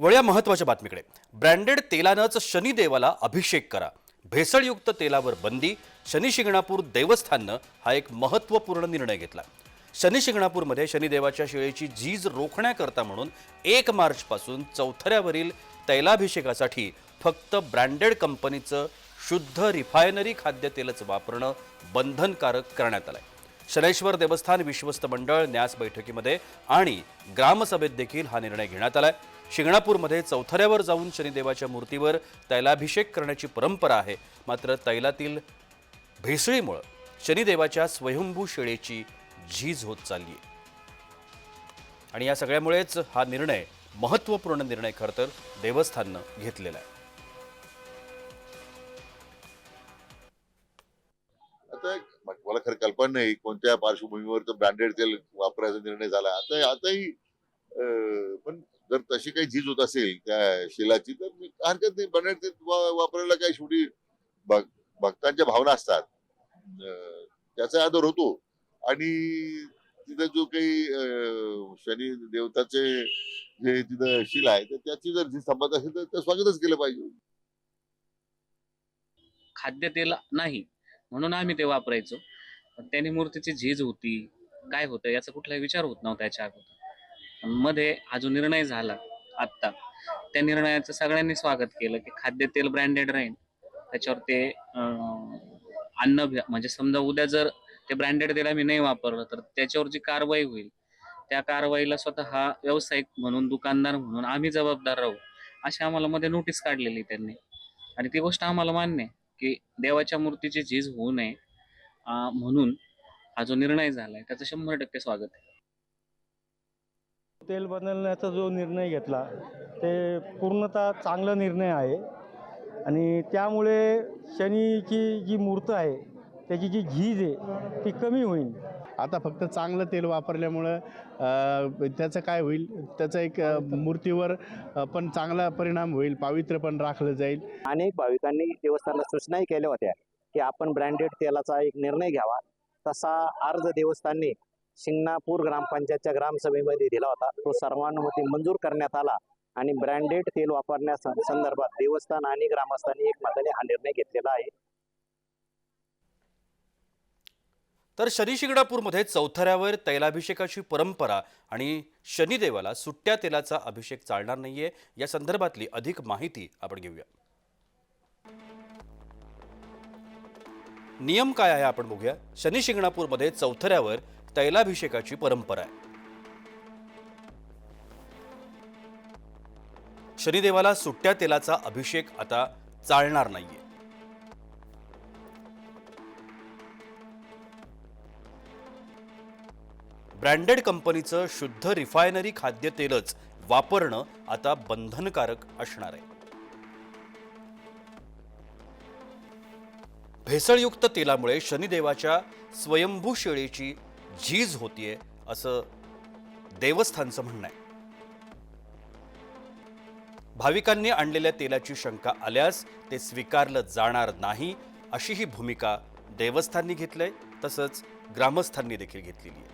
वळ्या महत्त्वाच्या बातमीकडे. ब्रँडेड तेलानंच शनिदेवाला अभिषेक करा. भेसळयुक्त तेलावर बंदी शनी शिंगणापूर देवस्थाननं हा एक महत्त्वपूर्ण निर्णय घेतला. शनी शिंगणापूरमध्ये शनिदेवाच्या शिळेची झीज रोखण्याकरता म्हणून एक मार्चपासून चौथऱ्यावरील तैलाभिषेकासाठी फक्त ब्रँडेड कंपनीचं शुद्ध रिफायनरी खाद्यतेलच वापरणं बंधनकारक करण्यात आलं आहे शनैश्वर देवस्थान विश्वस्त मंडळ न्यास बैठकीमध्ये आणि ग्रामसभेत देखील हा निर्णय घेण्यात आला आहे शिंगणापूरमध्ये चौथऱ्यावर जाऊन शनिदेवाच्या मूर्तीवर तैलाभिषेक करण्याची परंपरा आहे. मात्र तैलातील भेसळीमुळं शनिदेवाच्या स्वयंभू शेळेची झीज होत चालली आहे आणि या सगळ्यामुळेच हा निर्णय महत्त्वपूर्ण निर्णय खरं तर देवस्थाननं घेतलेला आहे. आता मला खरं कल्पना नाही कोणत्या पार्श्वभूमीवर ब्रँडेड तेल वापरायचा निर्णय झाला. आता आताही अं, पण जर तशी काही झीज होत असेल त्या शिलाची तर मी- हरकत नाही. ब्रँडेड वापरायला काही शेवटी भक्तांच्या भावना असतात. त्याचा आदर होतो. आणि तिथं जो काही शनी देवताचे जे तिथं शिला आहे तर त्याची जर झीज थांबत असेल तर स्वागतच केलं पाहिजे. खाद्यतेल नाही म्हणून आम्ही ते वापरायचो. पण त्याने मूर्तीची झीज होती काय होतं याचा कुठलाही विचार होत नव्हता याच्या अगोदर. मध्ये हा जो निर्णय झाला आत्ता त्या निर्णयाचं सगळ्यांनी स्वागत केलं की खाद्यतेल ब्रँडेड राहील त्याच्यावर ते अन्न म्हणजे समजा उद्या जर ते ब्रँडेड तेल आम्ही नाही वापरलं तर त्याच्यावर जी कारवाई होईल त्या कारवाईला स्वतः व्यावसायिक म्हणून दुकानदार म्हणून आम्ही जबाबदार राहू अशी आम्हाला मध्ये नोटीस काढलेली त्यांनी. आणि ती गोष्ट आम्हाला मान्य आहे की देवाच्या मूर्तीची झीज होऊ नये म्हणून हा जो निर्णय झालाय त्याचं शंभर टक्के स्वागत आहे. तेल बदलण्याचा जो निर्णय घेतला ते पूर्णतः चांगला निर्णय आहे. आणि त्यामुळे शनीची जी मूर्त आहे त्याची जी झीज आहे ती कमी होईल. आता फक्त चांगलं तेल वापरल्यामुळं त्याचं काय होईल? त्याचा एक मूर्तीवर पण चांगला परिणाम होईल. पावित्र्य पण राखलं जाईल. अनेक भाविकांनी देवस्थानाला सूचनाही केल्या होत्या की आपण ब्रँडेड तेलाचा एक निर्णय घ्यावा. तसा अर्ज देवस्थानने शिंगणापूर ग्रामपंचायतच्या ग्रामसभेमध्ये दिला होता. तो सर्वानुमती मंजूर करण्यात आला आणि ब्रँडेड तेल वापरण्या संदर्भात देवस्थान आणि ग्रामस्थांनी एकमताने हा निर्णय घेतलेला आहे. तर शनी शिंगणापूरमध्ये चौथऱ्यावर तैलाभिषेकाची परंपरा आणि शनिदेवाला सुट्ट्या तेलाचा अभिषेक चालणार नाहीये. या संदर्भातली अधिक माहिती आपण घेऊया. नियम काय आहे आपण बघूया. शनी शिंगणापूरमध्ये चौथऱ्यावर तैलाभिषेकाची परंपरा आहे. शनिदेवाला सुट्ट्या तेलाचा अभिषेक आता चालणार नाहीये. ब्रँडेड कंपनीचं शुद्ध रिफायनरी खाद्यतेलच वापरणं आता बंधनकारक असणार आहे. भेसळयुक्त तेलामुळे शनिदेवाच्या स्वयंभू शेळीची झीज होतीये असं देवस्थानचं म्हणणं आहे. भाविकांनी आणलेल्या तेलाची शंका आल्यास ते स्वीकारलं जाणार नाही अशी ही भूमिका देवस्थाननी घेतलंय तसंच ग्रामस्थांनी देखील घेतलेली आहे.